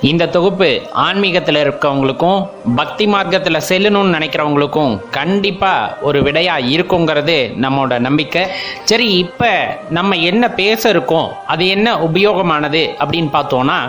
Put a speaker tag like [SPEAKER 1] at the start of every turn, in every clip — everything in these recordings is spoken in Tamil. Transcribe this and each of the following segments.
[SPEAKER 1] இந்த தொகுப்பு ஆன்மீகத்தில் இருக்கவங்களுக்கும் பக்தி மார்க்கத்தில் செல்லணும்னு நினைக்கிறவங்களுக்கும் கண்டிப்பாக ஒரு விடையாக இருக்குங்கிறது நம்மளோட நம்பிக்கை. சரி இப்போ நம்ம என்ன பேச இருக்கோம் அது என்ன உபயோகமானது அப்படின்னு பார்த்தோன்னா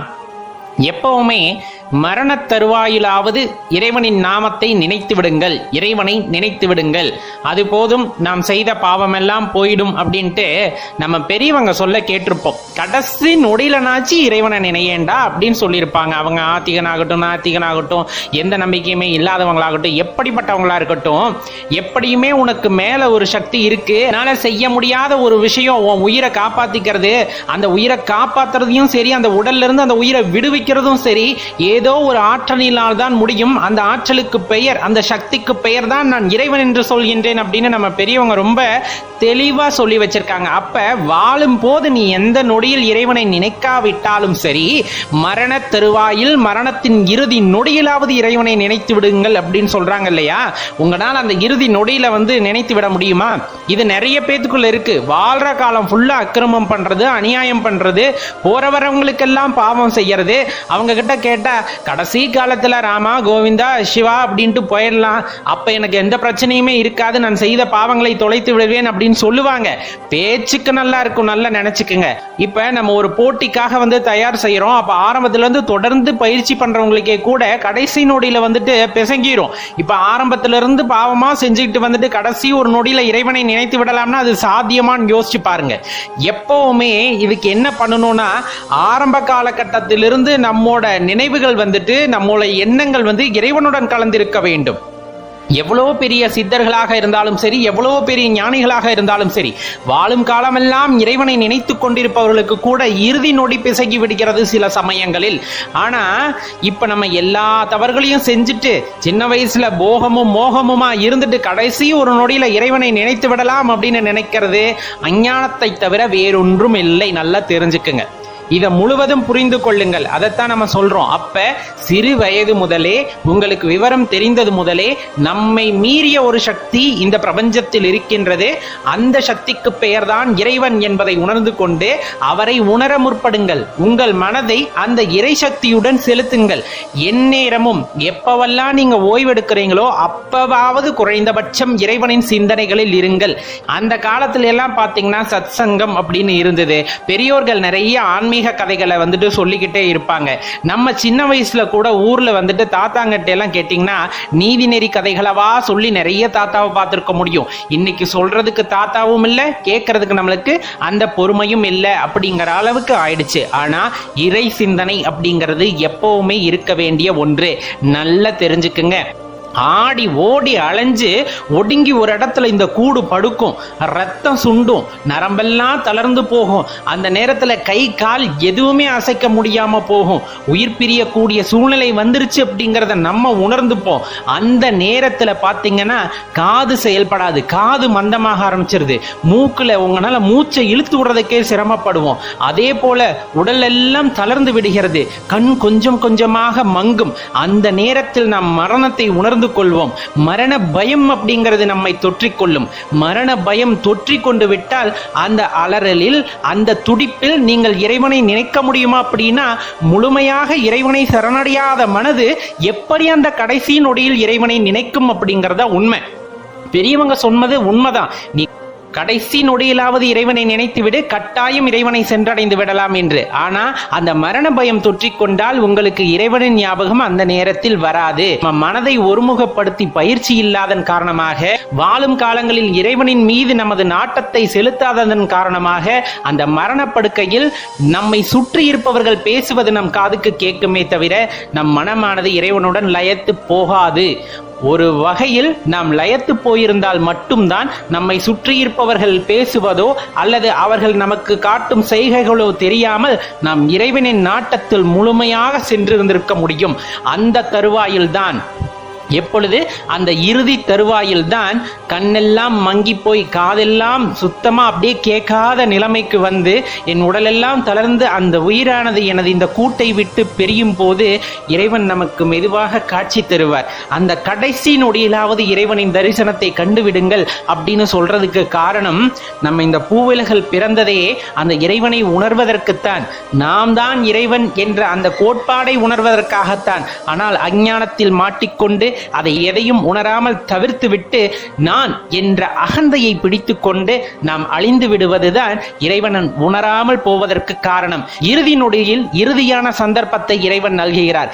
[SPEAKER 1] எப்பவுமே மரணத் தருவாயிலாவது இறைவனின் நாமத்தை நினைத்து விடுங்கள். இறைவனை நினைத்து விடுங்கள். அது போதும் நாம் செய்த பாவமெல்லாம் போயிடும் அப்படின்ட்டு நம்ம பெரியவங்க சொல்ல கேட்டிருப்போம். கடைசி நொடியிலனாச்சு இறைவனை நினையேண்டா அப்படின்னு சொல்லியிருப்பாங்க. அவங்க ஆத்திகனாகட்டும் நாத்திகனாகட்டும் எந்த நம்பிக்கையுமே இல்லாதவங்களாகட்டும் எப்படிப்பட்டவங்களா இருக்கட்டும் எப்படியுமே உனக்கு மேல ஒரு சக்தி இருக்கு. அதனால செய்ய முடியாத ஒரு விஷயம் உன் உயிரை காப்பாத்திக்கிறது. அந்த உயிரை காப்பாத்துறதையும் சரி அந்த உடல்ல இருந்து அந்த உயிரை விடுவிக்கிறதும் சரி ஏ ஏதோ ஒரு ஆற்றலினால் தான் முடியும். அந்த ஆற்றலுக்கு பெயர் அந்த சக்திக்கு பெயர் தான் நான் இறைவன் என்று சொல்கின்றேன் அப்படின்னு நம்ம பெரியவங்க ரொம்ப தெளிவா சொல்லி வச்சிருக்காங்க. அப்ப வாழும் போது நீ எந்த நொடியில் இறைவனை நினைக்காவிட்டாலும் சரி மரண தருவாயில் மரணத்தின் இறுதி நொடியிலாவது இறைவனை நினைத்து விடுங்கள் அப்படின்னு சொல்றாங்க இல்லையா? உங்களால் அந்த இறுதி நொடியில வந்து நினைத்து விட முடியுமா? இது நிறைய பேத்துக்குள்ள இருக்கு. வாழ்ற காலம் ஃபுல்லா அக்கிரமம் பண்றது அநியாயம் பண்றது போற வரவங்களுக்கெல்லாம் பாவம் செய்யறது. அவங்க கிட்ட கேட்டா கடைசி காலத்துல ராமா கோவிந்தா சிவா அப்படின்ட்டு போயிடலாம். அப்ப எனக்கு எந்த பிரச்சனையுமே இருக்காது. நான் செய்த பாவங்களை தொலைத்து விடுவேன் அப்படின்னு சொல்லுவாங்க. பேச்சுக்கு நல்லா இருக்கும் நல்லா நினைச்சுக்குங்க. இப்ப நம்ம ஒரு போட்டிக்காக வந்து தயார் செய்யறோம். அப்ப ஆரம்பத்துல இருந்து தொடர்ந்து பயிற்சி பண்றவங்களுக்கே கூட கடைசி நொடியில வந்துட்டு பிசங்கிரும். இப்ப ஆரம்பத்துல இருந்து பாவமா செஞ்சுக்கிட்டு வந்துட்டு கடைசி ஒரு நொடியில இறைவனை நினைத்து விடலாம்னா அது சாத்தியமான்னு யோசிச்சு பாருங்க. எப்பவுமே இதுக்கு என்ன பண்ணணும்னா ஆரம்ப காலகட்டத்திலிருந்து நம்மோட நினைவுகள் வந்துட்டு நம்மளோட எண்ணங்கள் வந்து இறைவனுடன் கலந்திருக்க வேண்டும். எவ்வளவு பெரிய சித்தர்களாக இருந்தாலும் சரி எவ்வளவு பெரிய ஞானிகளாக இருந்தாலும் சரி வாழும் காலமெல்லாம் இறைவனை நினைத்து கொண்டிருப்பவர்களுக்கு கூட இறுதி நொடி பிசகி விடுகிறது சில சமயங்களில். ஆனா இப்ப நம்ம எல்லா தவறுகளையும் செஞ்சுட்டு சின்ன வயசுல போகமும் மோகமுமா இருந்துட்டு கடைசி ஒரு நொடியில இறைவனை நினைத்து விடலாம் அப்படின்னு நினைக்கிறது அஞ்ஞானத்தை தவிர வேறொன்றும் இல்லை நல்லா தெரிஞ்சுக்குங்க. இதை முழுவதும் புரிந்து கொள்ளுங்கள். அதைத்தான் நம்ம சொல்றோம். அப்ப சிறு வயது முதலே உங்களுக்கு விவரம் தெரிந்தது முதலே நம்மை மீறிய ஒரு சக்தி இந்த பிரபஞ்சத்தில் இருக்கின்றது. அந்த சக்திக்கு பெயர்தான் இறைவன் என்பதை உணர்ந்து கொண்டு அவரை உணர முற்படுங்கள். உங்கள் மனதை அந்த இறை சக்தியுடன் செலுத்துங்கள். எந்நேரமும் எப்பவெல்லாம் நீங்க ஓய்வெடுக்கிறீங்களோ அப்பவாவது குறைந்தபட்சம் இறைவனின் சிந்தனைகளில் இருங்கள். அந்த காலத்துல எல்லாம் பாத்தீங்கன்னா சத் சங்கம் அப்படின்னு இருந்தது. பெரியோர்கள் நிறைய ஆன்மீக கதைகளை வந்துட்டு சொல்லிக்கிட்டே இருப்பாங்க. நம்ம சின்ன வயசுல கூட ஊர்ல வந்துட்டு தாத்தாங்கிட்ட எல்லாம் கேட்டீங்கன்னா நீதிநெறி கதைகளவா? சொல்லி நிறைய தாத்தாவை பார்த்துருக்க முடியும். இன்னைக்கு சொல்றதுக்கு தாத்தாவும் இல்லை கேட்கறதுக்கு நம்மளுக்கு அந்த பொறுமையும் இல்லை அப்படிங்கிற அளவுக்கு ஆயிடுச்சு. ஆனா இறை சிந்தனை அப்படிங்கிறது எப்பவுமே இருக்க வேண்டிய ஒன்று. நல்லா தெரிஞ்சுக்குங்க. ஆடி ஓடி அலைஞ்சு ஒடுங்கி ஒரு இடத்துல இந்த கூடு படுக்கும். ரத்தம் சுண்டும். நரம்பெல்லாம் தளர்ந்து போகும். அந்த நேரத்துல கை கால் எதுவுமே அசைக்க முடியாம போகும். உயிர் பிரியக்கூடிய சூழ்நிலை வந்துருச்சு அப்படிங்கிறத நம்ம உணர்ந்துப்போம். அந்த நேரத்துல பாத்தீங்கன்னா காது செயல்படாது. காது மந்தமாக ஆரம்பிச்சிருது. மூக்குல உங்களால மூச்சை இழுத்து விடுறதுக்கே சிரமப்படுவோம். அதே போல உடல் எல்லாம் தளர்ந்து விடுகிறது. கண் கொஞ்சம் கொஞ்சமாக மங்கும். அந்த நேரத்தில் நாம் மரணத்தை உணர்ந்து கொள்வோம். மரண பயம் அப்படிங்கிறது நம்மை தொற்றிக்கொள்ளும். மரண பயம் தொற்றிக்கொண்டு விட்டால் அந்த அலறலில் அந்த துடிப்பில் நீங்கள் இறைவனை நினைக்க முடியுமா அப்படின்னா முழுமையாக இறைவனை சரணடையாத மனது எப்படி அந்த கடைசி நொடியில் இறைவனை நினைக்கும் அப்படிங்கிறத உண்மை. பெரியவங்க சொன்னது உண்மைதான். நீ கடைசி நொடியிலாவது இறைவனை நினைத்துவிடு கட்டாயம் இறைவனை சென்றடைந்து விடலாம் என்று. ஆனா அந்த மரண பயம் தொற்றிக்கொண்டால் உங்களுக்கு இறைவனின் ஞாபகம் அந்த நேரத்தில் வராது. மனதை ஒருமுகப்படுத்தி பயிற்சி இல்லாதன் காரணமாக வாழும் காலங்களில் இறைவனின் மீது நமது நாட்டத்தை செலுத்தாததன் காரணமாக அந்த மரணப்படுக்கையில் நம்மை சுற்றி இருப்பவர்கள் பேசுவது நம் காதுக்கு கேட்குமே தவிர நம் மனமானது இறைவனுடன் லயத்து போகாது. ஒரு வகையில் நாம் லயத்து போயிருந்தால் மட்டும்தான் நம்மை சுற்றியிருப்பவர்கள் பேசுவதோ அல்லது அவர்கள் நமக்கு காட்டும் செய்கைகளோ தெரியாமல் நாம் இறைவனின் நாட்டத்தில் முழுமையாக சென்றிருந்திருக்க முடியும். அந்த தருவாயில்தான் எப்பொழுது? அந்த இறுதி தருவாயில் தான் கண்ணெல்லாம் மங்கி போய் காதெல்லாம் சுத்தமா அப்படியே கேட்காத நிலைமைக்கு வந்து என் உடலெல்லாம் தளர்ந்து அந்த உயிரானது எனது இந்த கூட்டை விட்டு பிரியும் போது இறைவன் நமக்கு மெதுவாக காட்சி தருவார். அந்த கடைசி நொடியிலாவது இறைவனின் தரிசனத்தை கண்டுவிடுங்கள் அப்படின்னு சொல்றதுக்கு காரணம் நம்ம இந்த பூவிலகல் பிறந்ததே அந்த இறைவனை உணர்வதற்குத்தான். நாம் தான் இறைவன் என்ற அந்த கோட்பாடை உணர்வதற்காகத்தான். ஆனால் அஞ்ஞானத்தில் மாட்டிக்கொண்டு அதை எதையும் உணராமல் தவிர்த்துவிட்டு நான் என்ற அகந்தையை பிடித்துக்கொண்டு நாம் அழிந்து விடுவதுதான் இறைவன் உணராமல் போவதற்கு காரணம். இறுதி நொடியில் இறுதியான சந்தர்ப்பத்தை இறைவன் நல்குகிறார்.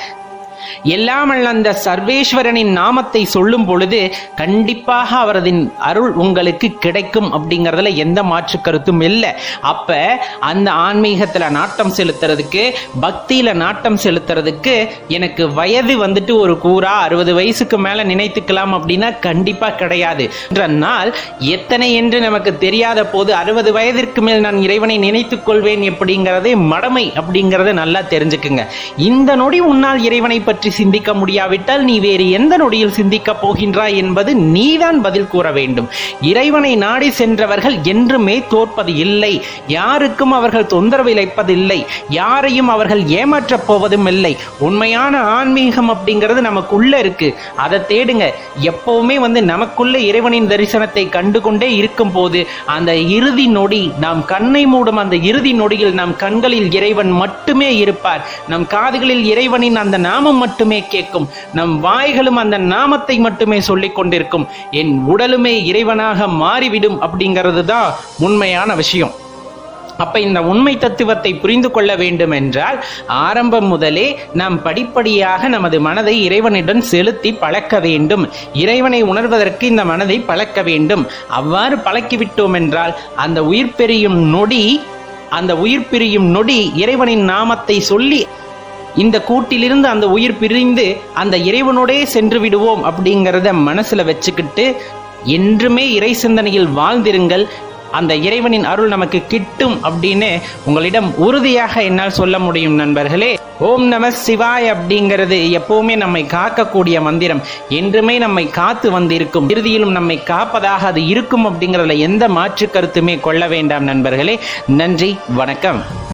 [SPEAKER 1] எல்லாமல் அந்த சர்வேஸ்வரனின் நாமத்தை சொல்லும் பொழுது கண்டிப்பாக அவரது அருள் உங்களுக்கு கிடைக்கும் அப்படிங்கறதுல எந்த மாற்று கருத்தும் இல்லை. அப்ப அந்த ஆன்மீகத்துல நாட்டம் செலுத்துறதுக்கு பக்தியில நாட்டம் செலுத்துறதுக்கு எனக்கு வயது வந்துட்டு ஒரு கூறா அறுபது வயசுக்கு மேல நினைத்துக்கலாம் அப்படின்னா கண்டிப்பா கிடையாது. நாள் எத்தனை என்று நமக்கு தெரியாத போது அறுபது வயதிற்கு மேல் நான் இறைவனை நினைத்துக் கொள்வேன் எப்படிங்கிறதே மடமை அப்படிங்கறத நல்லா தெரிஞ்சுக்குங்க. இந்த நொடி உன்னால் இறைவனை பற்றி பற்றி சிந்திக்க முடியாவிட்டால் நீ வேறு எந்த நொடியில் சிந்திக்கப் போகின்றாய் என்பது நீதான் பதில் கூற வேண்டும். இறைவனை நாடி சென்றவர்கள் என்றுமே தோற்பது இல்லை. யாருக்கும் அவர்கள் தொந்தரவு இழைப்பதில்லை. யாரையும் அவர்கள் ஏமாற்றப் போவதும் இல்லை. உண்மையான ஆன்மீகம் அப்படிங்கிறது நமக்குள்ள இருக்கு. அதை தேடுங்க. எப்பவுமே வந்து நமக்குள்ள இறைவனின் தரிசனத்தை கண்டு கொண்டே இருக்கும் போது அந்த இறுதி நொடி நாம் கண்ணை மூடும் அந்த இறுதி நொடியில் நம் கண்களில் இறைவன் மட்டுமே இருப்பார். நம் காதுகளில் இறைவனின் அந்த நாமம் நாமம் மட்டுமே கேட்கும். நம் வாய்களும் அந்த நாமத்தை மட்டுமே சொல்லிக் கொண்டிருக்கும். என் உடலுமே இறைவனாக மாறிவிடும் அப்படிங்கிறது தான் உண்மையான விஷயம். அப்ப இந்த உண்மை தத்துவத்தை புரிந்து கொள்ள வேண்டும் என்றால் ஆரம்பம் முதலே நாம் படிப்படியாக நமது மனதை இறைவனிடம் செலுத்தி பழக்க வேண்டும். இறைவனை உணர்வதற்கு இந்த மனதை பழக்க வேண்டும். அவ்வாறு பழக்கிவிட்டோம் என்றால் அந்த உயிர் பெரியும் நொடி அந்த உயிர் பிரியும் நொடி இறைவனின் நாமத்தை சொல்லி இந்த கூட்டிலிருந்து அந்த உயிர் பிரிந்து அந்த இறைவனோடே சென்று விடுவோம் அப்படிங்கிறத மனசுல வச்சுக்கிட்டு என்றுமே இறை சிந்தனையில் வாழ்ந்திருங்கள். அந்த இறைவனின் அருள் நமக்கு கிட்டும் அப்படின்னு உங்களிடம் உறுதியாக என்னால் சொல்ல முடியும் நண்பர்களே. ஓம் நம சிவாய் அப்படிங்கிறது எப்பவுமே நம்மை காக்கக்கூடிய மந்திரம். என்றுமே நம்மை காத்து வந்திருக்கும். இறுதியிலும் நம்மை காப்பதாக அது இருக்கும் அப்படிங்கிறதுல எந்த மாற்று கருத்துமே கொள்ள வேண்டாம் நண்பர்களே. நன்றி வணக்கம்.